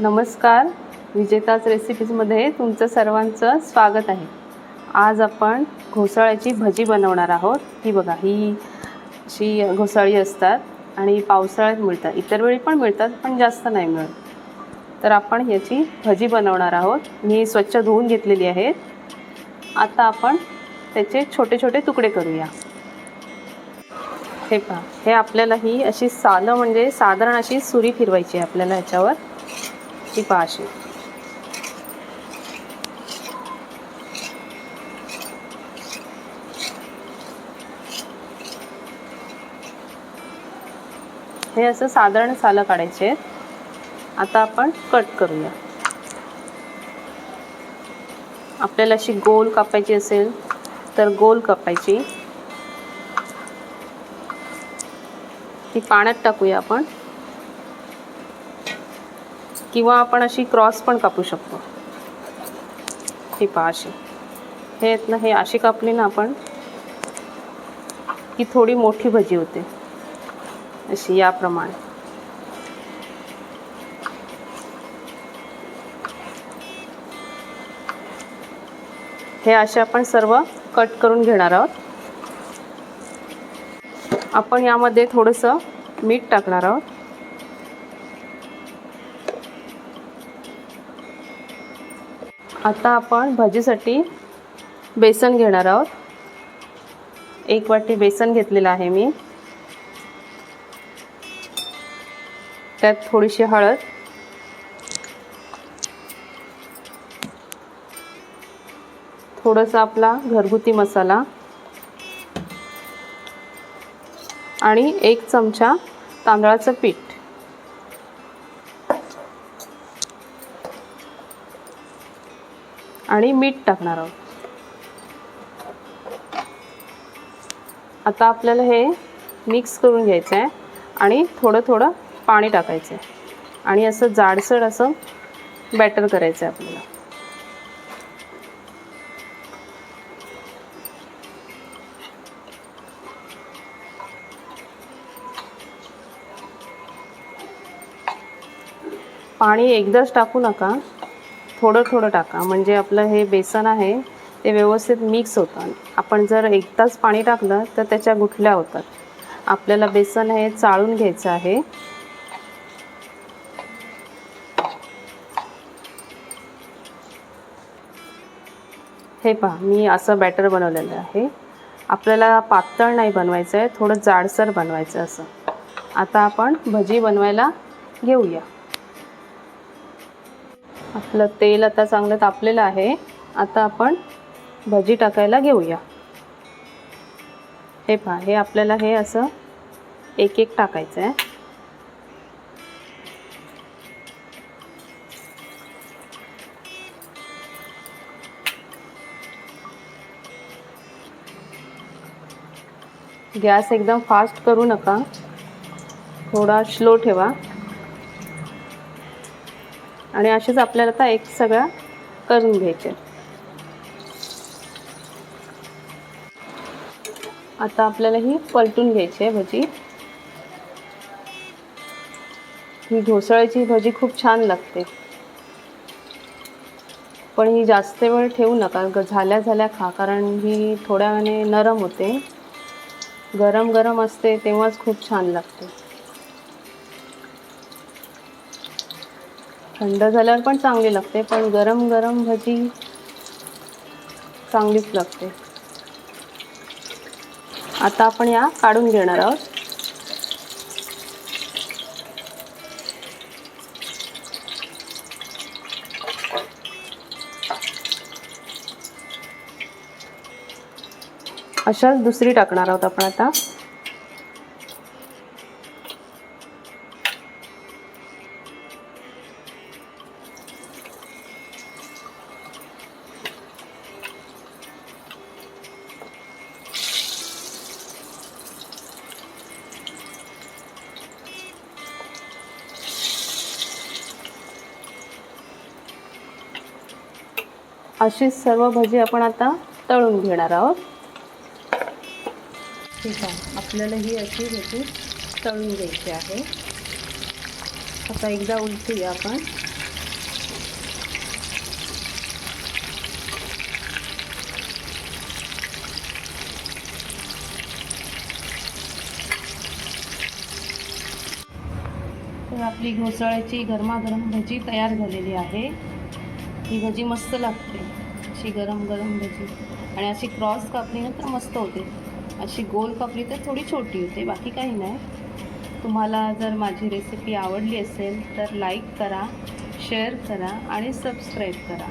नमस्कार. विजेताच रेसिपीजमध्ये तुमचं सर्वांचं स्वागत आहे. आज आपण घोसाळ्याची भजी बनवणार आहोत. ही बघा ही अशी घोसाळी असतात आणि पावसाळ्यात मिळतात. इतर वेळी पण मिळतात पण जास्त नाही मिळत. तर आपण याची भजी बनवणार आहोत. मी स्वच्छ धुवून घेतलेली आहेत. आता आपण त्याचे छोटे छोटे तुकडे करूया. हे पहा हे आपल्याला ही अशी सालं म्हणजे साधारण अशी सुरी फिरवायची आहे आपल्याला ह्याच्यावर ती पाचशे हे असं साधारण सालं काढायचे आहेत. आता आपण कट करूया. आपल्याला अशी गोल कापायची असेल तर गोल कापायची. ती पाण्यात टाकूया आपण. किंवा आपण अशी क्रॉस पण कापू शकतो. ही पहा अशी. हे आहेत ना हे अशी कापली ना आपण की थोडी मोठी भजी होते. अशी याप्रमाणे हे असे आपण सर्व कट करून घेणार आहोत. आपण यामध्ये थोडंसं मीठ टाकणार आहोत. आता आपण भजीसाठी बेसन घेणार आहोत. एक वाटी बेसन घेतलेलं आहे मी. त्यात थोडीशी हळद. थोडंसं आपला घरगुती मसाला. आणि एक चमचा तांदळाचं पीठ. आणि मीठ टाकणार आहोत. आता आपल्याला हे मिक्स करून घ्यायचं आहे आणि थोडं थोडं पाणी टाकायचं आहे आणि असं जाडसर असं बॅटर करायचं आहे आपल्याला. पाणी एकदाच टाकू नका. थोडं थोडं टाका. म्हणजे आपलं हे बेसन आहे ते व्यवस्थित मिक्स होतं. आपण जर एकदाच पाणी टाकलं तर त्याच्या गुठल्या होतात. आपल्याला बेसन हे चाळून घ्यायचं आहे. हे पहा मी असं बॅटर बनवलेलं आहे. आपल्याला पातळ नाही बनवायचं आहे थोडं जाडसर बनवायचं असं. आता आपण भजी बनवायला घेऊया. आपलं तेल आता चांगलं तापलेलं आहे. आता आपण भजी टाकायला घेऊया. हे पहा हे आपल्याला हे असं एक एक टाकायचं आहे गॅस एकदम फास्ट करू नका. थोडा स्लो ठेवा. आणि असेच आपल्याला आता एक सगळ्या करून घ्यायचे. आता आपल्याला ही पलटून घ्यायची आहे भजी. ही घोसळ्याची भजी खूप छान लागते. पण ही जास्त वेळ ठेवू नका ग झाल्या झाल्या खा कारण ही थोड्या वेळाने नरम होते. गरम गरम असते तेव्हाच खूप छान लागते. थंड झाल्यावर पण चांगली लागते पण गरम गरम भजी चांगलीच लागते. आता आपण या काढून घेणार आहोत. अशाच दुसरी टाकणार आहोत आपण आता. अशीच सर्व भजी आपण आता तळून घेणार आहोत. ठीक आहे आपल्याला ही अशी भजी तळून घ्यायची आहे. आता एकदा उलटूया आपण. आपली घोसाळ्याची गरमागरम भजी तयार झालेली आहे. ही भजी मस्त लागते. अशी गरम गरम भजी. आणि अशी क्रॉस कापली ना तर मस्त होते. अशी गोल कापली तर थोडी छोटी होते बाकी काही नाही. तुम्हाला जर माझी रेसिपी आवडली असेल तर लाईक करा शेअर करा आणि सबस्क्राईब करा.